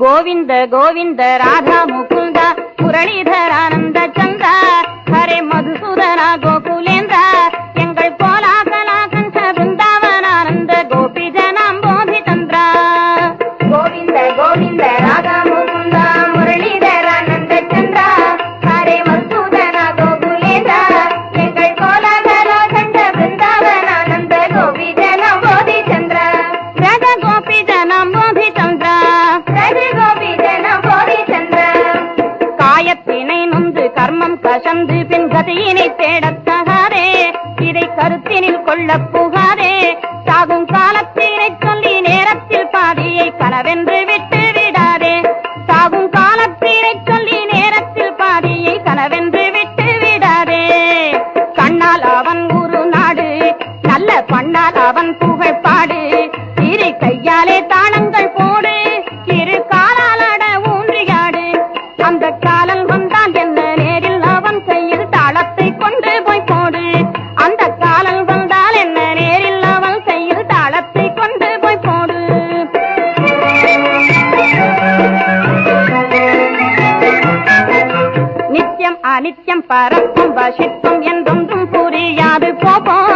గోవింద గోవింద రాధా ముకుంద మురళీధరానంద நொந்து கர்மம் கசந்து பின் கதையினை தேடத் தகாதே. இதை கருத்தினில் கொள்ளப் புகாதே. சாகும் காலத்தினை சொல்லி நேரத்தில் பாதியை கனவென்று விட்டு விடாதே. சாகும் காலத்தினை சொல்லி நேரத்தில் பாதியை கனவென்று விட்டு விடாதே. கண்ணால் அவன் ஒரு நாடு நல்ல பண்ணால் அவன் புகழ்பாடு. இரு கையாலே தாளங்கள் போடு இரு அட ஊன்றியாடு. அந்த காலம் அனித்யம் பரப்பும் வசித்தும் என்றொன்றும் புரியாது. போபோ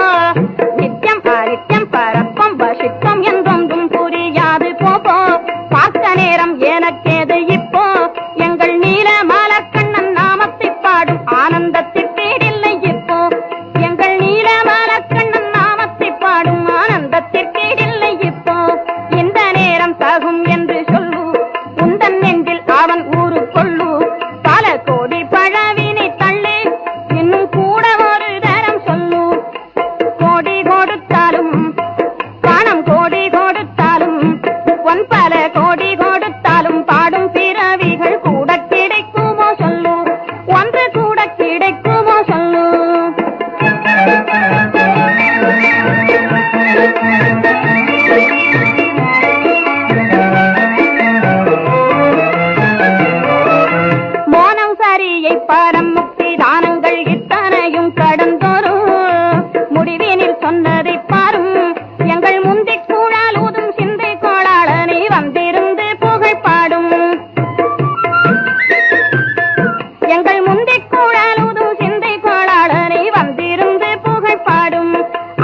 எங்கள் முந்தி கூடாலுது சிந்தை பாடாளனை வந்திருந்து புகழ்பாடும்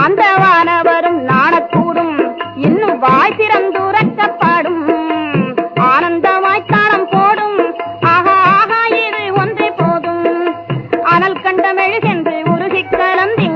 அந்த வானவரும் நாணக்கூடும். இன்னும் வாய் திறந்துரக்கப்பாடும் ஆனந்தமாய் தாளம் போடும். ஆகா ஆகா இது ஒன்றே போதும். அனல் கண்ட மெழுகென்று உருகி கலந்தி